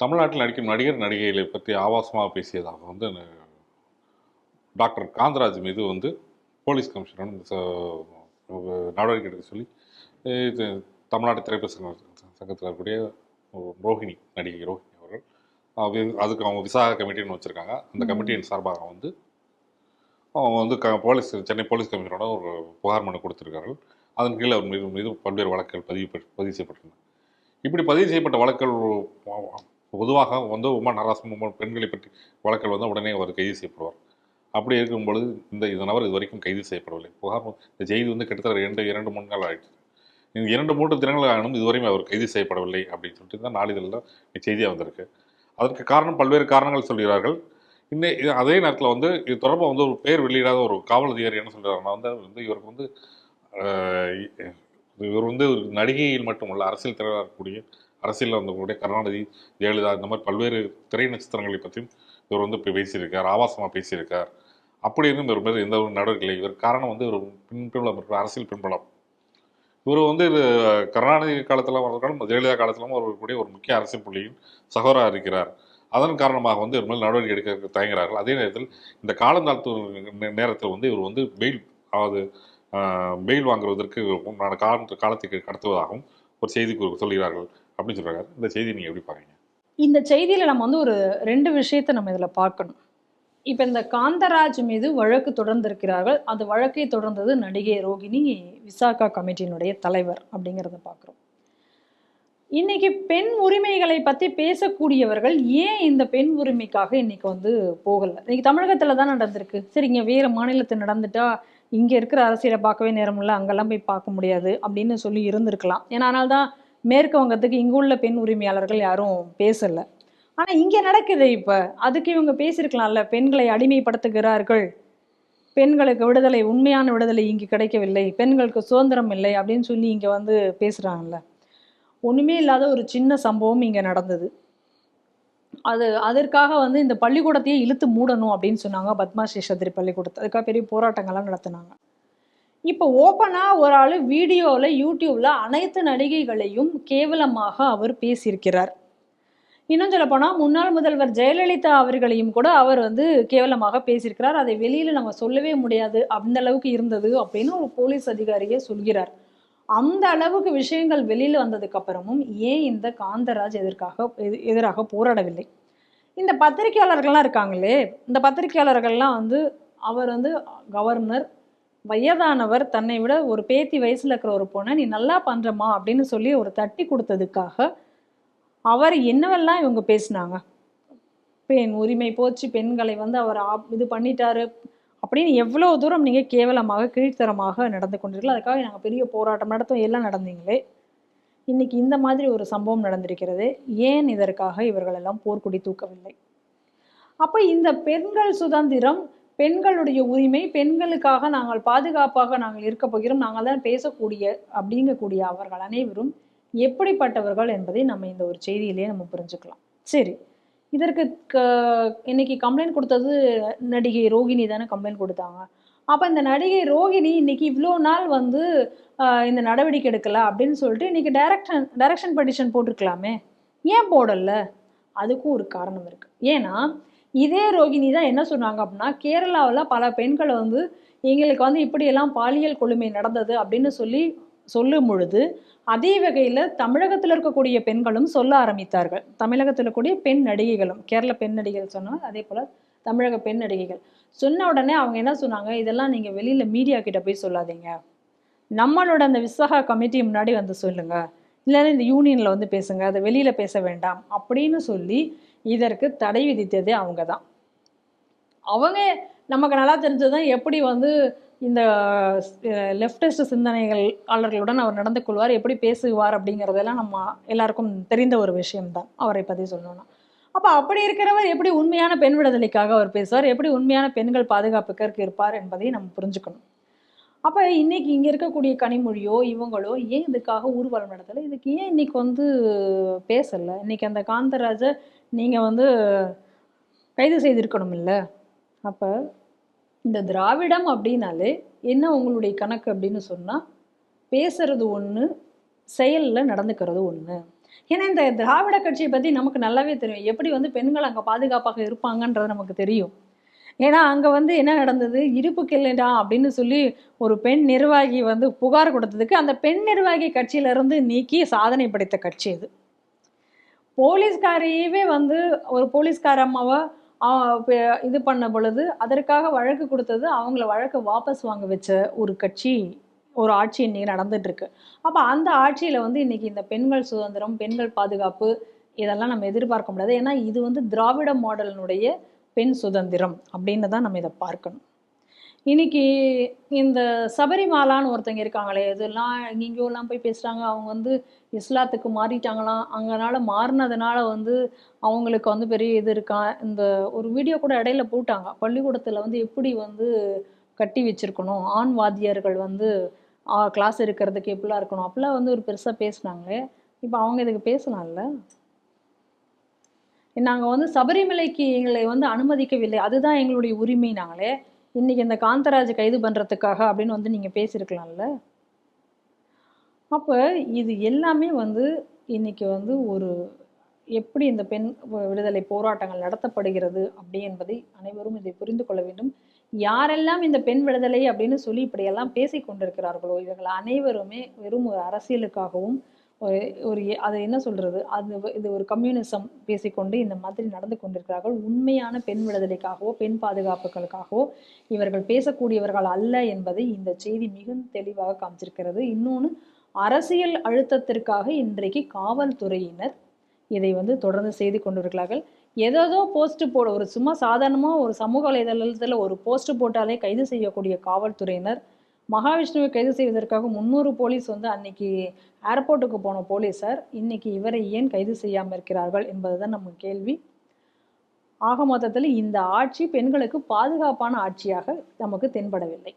தமிழ்நாட்டில் நடிக்கும் நடிகர் நடிகைகளை பற்றி ஆபாசமாக பேசியதாக வந்து டாக்டர் காந்தராஜ் மீது வந்து போலீஸ் கமிஷனர் நடவடிக்கை எடுக்க சொல்லி இது தமிழ்நாடு திரைப்பட சங்க சங்கத்தில் இருக்கக்கூடிய ரோஹிணி நடிகை ரோஹிணி அவர்கள் அது- அதுக்கு அவங்க விசாக கமிட்டின்னு வச்சுருக்காங்க. அந்த. கமிட்டியின் சார்பாக வந்து அவங்க வந்து க போலீஸ் சென்னை போலீஸ் கமிஷனரோட ஒரு புகார் மனு கொடுத்திருக்கார்கள். அதன் கீழ் அவர் மீது மீது பல்வேறு வழக்குகள் பதிவு பெற்று- பதிவு செய்யப்பட்டுள்ளன. இப்படி பதிவு செய்யப்பட்ட வழக்குகள் பொதுவாக வந்து உமா ஹராஸ்மெண்ட் பெண்களை பற்றி வழக்கில் வந்து உடனே அவர் கைது செய்யப்படுவார். அப்படி இருக்கும் பொழுது இந்த இந்த நபர் இது வரைக்கும் கைது செய்யப்படவில்லை. புகார் இந்த செய்தி வந்து கிட்டத்தட்ட இரண்டு இரண்டு மூணு நாள் ஆயிடுச்சு. இந்த இரண்டு மூன்று தினங்கள் ஆகணும் இதுவரையும் அவர் கைது செய்யப்படவில்லை அப்படின்னு சொல்லிட்டு தான் நாளிதழில் செய்தியாக வந்திருக்கு. அதற்கு காரணம் பல்வேறு காரணங்கள் சொல்கிறார்கள். இன்னும் அதே நேரத்தில் வந்து இது தொடர்பாக வந்து ஒரு பேர் வெளியிடாத ஒரு காவல் அதிகாரி என்ன சொல்கிறாருன்னா வந்து வந்து இவருக்கு வந்து இவர் வந்து ஒரு நடிகையில் மட்டுமல்ல அரசியல் தலைவராக இருக்கக்கூடிய அரசியலில் வந்தக்கூடிய கருணாநிதி ஜெயலலிதா இந்த மாதிரி பல்வேறு திரை நட்சத்திரங்களை பற்றியும் இவர் வந்து இப்போ பேசியிருக்கார் ஆபாசமாக பேசியிருக்கார். அப்படி இருந்தும் இவர் மீது எந்த ஒரு நடவடிக்கை இவர் காரணம் வந்து ஒரு பின்புலம் இருக்கிற அரசியல் பின்புலம். இவர் வந்து இது கருணாநிதி காலத்தில் வந்தாலும் ஜெயலலிதா காலத்திலும் அவர்களுடைய ஒரு முக்கிய அரசியல் புள்ளியின் சகோதராக இருக்கிறார். அதன் காரணமாக வந்து இவர் மேல் நடவடிக்கை எடுக்க தயங்குகிறார்கள். அதே நேரத்தில் இந்த காலந்தாழ்த்து நேரத்தில் வந்து இவர் வந்து பெயில் அதாவது பெயில் வாங்குவதற்கு நான் கால காலத்துக்கு கடத்துவதாகவும் ஒரு செய்தி சொல்கிறார்கள். அப்படின்னு சொல்றாங்க. இந்த செய்தி நீங்கள் எப்படி பாருங்க இந்த செய்தியில் நம்ம வந்து ஒரு ரெண்டு விஷயத்தை நம்ம இதுல பார்க்கணும். இப்போ இந்த காந்தராஜ் மீது வழக்கு தொடர்ந்திருக்கிறார்கள். அந்த வழக்கை தொடர்ந்தது நடிகை ரோகிணி விசாகா கமிட்டியினுடைய தலைவர் அப்படிங்கிறத பார்க்குறோம். இன்னைக்கு பெண் உரிமைகளை பத்தி பேசக்கூடியவர்கள் ஏன் இந்த பெண் உரிமைக்காக இன்னைக்கு வந்து போகலை? இன்னைக்கு தமிழகத்தில் தான் நடந்திருக்கு. சரி வேறு வேற மாநிலத்தில் நடந்துட்டா இங்க இருக்கிற அரசியலை பார்க்கவே நேரம் இல்லை அங்கெல்லாம் போய் பார்க்க முடியாது அப்படின்னு சொல்லி இருந்திருக்கலாம். ஏன்னா அதனால்தான் மேற்கு வங்கத்துக்கு இங்க உள்ள பெண் உரிமையாளர்கள் யாரும் பேசல. ஆனா இங்க நடக்குது இப்ப. அதுக்கு இவங்க பேசியிருக்கலாம்ல. பெண்களை அடிமைப்படுத்துகிறார்கள். பெண்களுக்கு விடுதலை உண்மையான விடுதலை இங்கு கிடைக்கவில்லை. பெண்களுக்கு சுதந்திரம் இல்லை அப்படின்னு சொல்லி இங்க வந்து பேசுறாங்கல்ல. ஒண்ணுமே இல்லாத ஒரு சின்ன சம்பவம் இங்க நடந்தது. அது அதற்காக வந்து இந்த பள்ளிக்கூடத்தையே இழுத்து மூடணும் அப்படின்னு சொன்னாங்க பத்மா சேஷாதிரி பள்ளிக்கூடத்தை. அதுக்காக பெரிய போராட்டங்கள்லாம் நடத்தினாங்க. இப்போ ஓப்பனாக ஒரு ஆள் வீடியோவில் யூடியூப்பில் அனைத்து நடிகைகளையும் கேவலமாக அவர் பேசியிருக்கிறார். இன்னும் சொல்ல போனால் முன்னாள் முதல்வர் ஜெயலலிதா அவர்களையும் கூட அவர் வந்து கேவலமாக பேசியிருக்கிறார். அதை வெளியில் நம்ம சொல்லவே முடியாது. அந்த அளவுக்கு இருந்தது அப்படின்னு ஒரு போலீஸ் அதிகாரியே சொல்கிறார். அந்த அளவுக்கு விஷயங்கள் வெளியில் வந்ததுக்கு அப்புறமும் ஏன் இந்த காந்தராஜ் எதற்காக எதிராக போராடவில்லை? இந்த பத்திரிகையாளர்கள்லாம் இருக்காங்களே இந்த பத்திரிகையாளர்கள்லாம் வந்து அவர் வந்து கவர்னர் வயதானவர் தன்னை விட ஒரு பேத்தி வயசில் இருக்கிற ஒரு பொண்ணை நீ நல்லா பண்ணுறமா அப்படின்னு சொல்லி ஒரு தட்டி கொடுத்ததுக்காக அவர் என்னவெல்லாம் இவங்க பேசினாங்க? பெண் உரிமை போச்சு பெண்களை வந்து அவர் ஆப்- இது பண்ணிட்டாரு அப்படின்னு எவ்வளோ தூரம் நீங்கள் கேவலமாக கீழ்த்தரமாக நடந்து கொண்டீர்கள் அதுக்காக நாங்கள் பெரிய போராட்டம் நடத்தும் எல்லாம் நடந்தீங்களே. இன்னைக்கு இந்த மாதிரி ஒரு சம்பவம் நடந்திருக்கிறது. ஏன் இதற்காக இவர்கள் எல்லாம் போர்க்குடி தூக்கவில்லை? அப்போ இந்த பெண்கள் சுதந்திரம் பெண்களுடைய உரிமை பெண்களுக்காக நாங்கள் பாதுகாப்பாக நாங்கள் இருக்க போகிறோம். நாங்கள் தான் பேசக்கூடிய அப்படிங்கக்கூடிய அவர்கள் அனைவரும் எப்படிப்பட்டவர்கள் என்பதை நம்ம இந்த ஒரு செய்தியிலேயே நம்ம புரிஞ்சுக்கலாம். சரி. இதற்கு க- இன்னைக்கு கம்ப்ளைண்ட் கொடுத்தது நடிகை ரோகிணி தானே கம்ப்ளைண்ட் கொடுத்தாங்க. அப்போ இந்த நடிகை ரோகிணி இன்னைக்கு இவ்வளோ நாள் வந்து இந்த நடவடிக்கை எடுக்கல அப்படின்னு சொல்லிட்டு இன்னைக்கு டைரக்ஷன் டைரக்ஷன் பெட்டிஷன் போட்டிருக்கலாமே. ஏன் போடல? அதுக்கும் ஒரு காரணம் இருக்குது ஏன்னா இதே ரோகிணி தான் என்ன சொன்னாங்க அப்படின்னா கேரளாவில் பல பெண்கள் வந்து எங்களுக்கு வந்து இப்படியெல்லாம் பாலியல் கொடுமை நடந்தது அப்படின்னு சொல்லி சொல்லும் பொழுது அதே வகையில் தமிழகத்தில் இருக்கக்கூடிய பெண்களும் சொல்ல ஆரம்பித்தார்கள். தமிழகத்தில் இருக்கக்கூடிய பெண் நடிகைகளும் கேரள பெண் நடிகைகள் சொன்னாங்க அதே போல் தமிழக பெண் நடிகைகள். சொன்ன உடனே அவங்க என்ன சொன்னாங்க இதெல்லாம் நீங்கள் வெளியில் மீடியா கிட்ட போய் சொல்லாதீங்க. நம்மளோட அந்த விசாகா கமிட்டி முன்னாடி வந்து சொல்லுங்கள் இல்லைன்னா இந்த யூனியனில் வந்து பேசுங்க அதை வெளியில் பேச வேண்டாம் அப்படின்னு சொல்லி இதற்கு தடை விதித்ததே அவங்க தான் அவங்க நமக்கு நல்லா தெரிஞ்சதுதான் எப்படி வந்து இந்த லெஃப்டிஸ்ட் சிந்தனைகளாளர்களுடன் அவர் நடந்து கொள்வார் எப்படி பேசுவார் அப்படிங்கிறதெல்லாம் நம்ம எல்லாருக்கும் தெரிந்த ஒரு விஷயம்தான் அவரை பற்றி சொல்லணும்னா. அப்போ அப்படி இருக்கிறவர் எப்படி உண்மையான பெண் விடுதலைக்காக அவர் பேசுவார் எப்படி உண்மையான பெண்கள் பாதுகாப்புக்கு இருப்பார் என்பதை நம்ம புரிஞ்சுக்கணும். அப்போ இன்னைக்கு இங்கே இருக்கக்கூடிய கனிமொழியோ இவங்களோ ஏன் இதுக்காக ஊர்வலம் நடத்தலை? இதுக்கு ஏன் இன்னைக்கு வந்து பேசலை? இன்னைக்கு அந்த காந்தராஜை நீங்கள் வந்து கைது செய்திருக்கணும் இல்லை அப்போ இந்த திராவிடம் அப்படின்னாலே என்ன உங்களுடைய கணக்கு அப்படின்னு சொன்னால் பேசுறது ஒன்று செயலில் நடந்துக்கிறது ஒன்று ஏன்னா இந்த திராவிட கட்சியை பற்றி நமக்கு நல்லாவே தெரியும். எப்படி வந்து பெண்கள் அங்கே பாதுகாப்பாக இருப்பாங்கன்றது நமக்கு தெரியும். ஏன்னா அங்கே வந்து என்ன நடந்தது? இருப்புக்கு இல்லைடா அப்படின்னு சொல்லி ஒரு பெண் நிர்வாகி வந்து புகார் கொடுத்ததுக்கு அந்த பெண் நிர்வாகி கட்சியிலிருந்து நீக்கி சாதனை படைத்த கட்சி இது போலீஸ்காரையவே வந்து ஒரு போலீஸ்கார அம்மாவை இது பண்ண பொழுது அதற்காக வழக்கு கொடுத்தது அவங்கள வழக்கு வாபஸ் வாங்க வச்ச ஒரு கட்சி ஒரு ஆட்சி இன்னைக்கு நடந்துட்டு இருக்கு அப்போ அந்த ஆட்சியில் வந்து இன்னைக்கு இந்த பெண்கள் சுதந்திரம் பெண்கள் பாதுகாப்பு இதெல்லாம் நம்ம எதிர்பார்க்க முடியாது. ஏன்னா இது வந்து திராவிட மாடலினுடைய பெண் சுதந்திரம் அப்படின்னு தான் நம்ம இதை பார்க்கணும். இன்னைக்கு இந்த சபரிமாலான்னு ஒருத்தங்க இருக்காங்களே இதெல்லாம் இங்கேயோலாம் போய் பேசுகிறாங்க அவங்க வந்து இஸ்லாத்துக்கு மாறிட்டாங்களாம். அங்கனால மாறினதுனால வந்து அவங்களுக்கு வந்து பெரிய இது இருக்கா? இந்த ஒரு வீடியோ கூட இடையில போட்டாங்க. பள்ளிக்கூடத்தில் வந்து எப்படி வந்து கட்டி வச்சிருக்கணும்? ஆண் வாத்தியார்கள் வந்து கிளாஸ் இருக்கிறதுக்கு எப்படிலாம் இருக்கணும்? அப்படிலாம் வந்து ஒரு பெருசாக பேசுனாங்களே. இப்போ அவங்க இதுக்கு பேசலாம்ல? நாங்கள் வந்து சபரிமலைக்கு எங்களை வந்து அனுமதிக்கவில்லை. அதுதான் எங்களுடைய உரிமை நாங்களே இன்றைக்கி இந்த காந்தராஜ் கைது பண்ணுறதுக்காக அப்படின்னு வந்து நீங்கள் பேசியிருக்கலாம்ல. அப்போ இது எல்லாமே வந்து இன்னைக்கு வந்து ஒரு எப்படி இந்த பெண் விடுதலை போராட்டங்கள் நடத்தப்படுகிறது அப்படி என்பதை அனைவரும் இதை புரிந்து கொள்ள வேண்டும். யாரெல்லாம் இந்த பெண் விடுதலை அப்படின்னு சொல்லி இப்படியெல்லாம் பேசிக் கொண்டிருக்கிறார்களோ இவர்கள் அனைவருமே வெறும் ஒரு அரசியலுக்காகவும் ஒரு ஒரு அதை என்ன சொல்றது? அது இது ஒரு கம்யூனிசம் பேசிக்கொண்டு இந்த மாதிரி நடந்து கொண்டிருக்கிறார்கள். உண்மையான பெண் விடுதலைக்காகவோ பெண் பாதுகாப்புகளுக்காகவோ இவர்கள் பேசக்கூடியவர்கள் அல்ல என்பதை இந்த செய்தி மிகுந்த தெளிவாக காமிச்சிருக்கிறது. இன்னொன்று அரசியல் அழுத்தத்திற்காக இன்றைக்கு காவல்துறையினர் இதை வந்து தொடர்ந்து செய்து கொண்டிருக்கிறார்கள். ஏதோ போஸ்ட் போட ஒரு சும்மா சாதாரணமாக ஒரு சமூக வலைதளத்தில் ஒரு போஸ்ட் போட்டாலே கைது செய்யக்கூடிய காவல்துறையினர் மகாவிஷ்ணுவை கைது செய்வதற்காக முந்நூறு போலீஸ் வந்து அன்னைக்கு ஏர்போர்ட்டுக்கு போன போலீஸார் இன்னைக்கு இவரை ஏன் கைது செய்யாமல் இருக்கிறார்கள் என்பதுதான் நம்ம கேள்வி. ஆக மொத்தத்தில் இந்த ஆட்சி பெண்களுக்கு பாதுகாப்பான ஆட்சியாக நமக்கு தென்படவில்லை.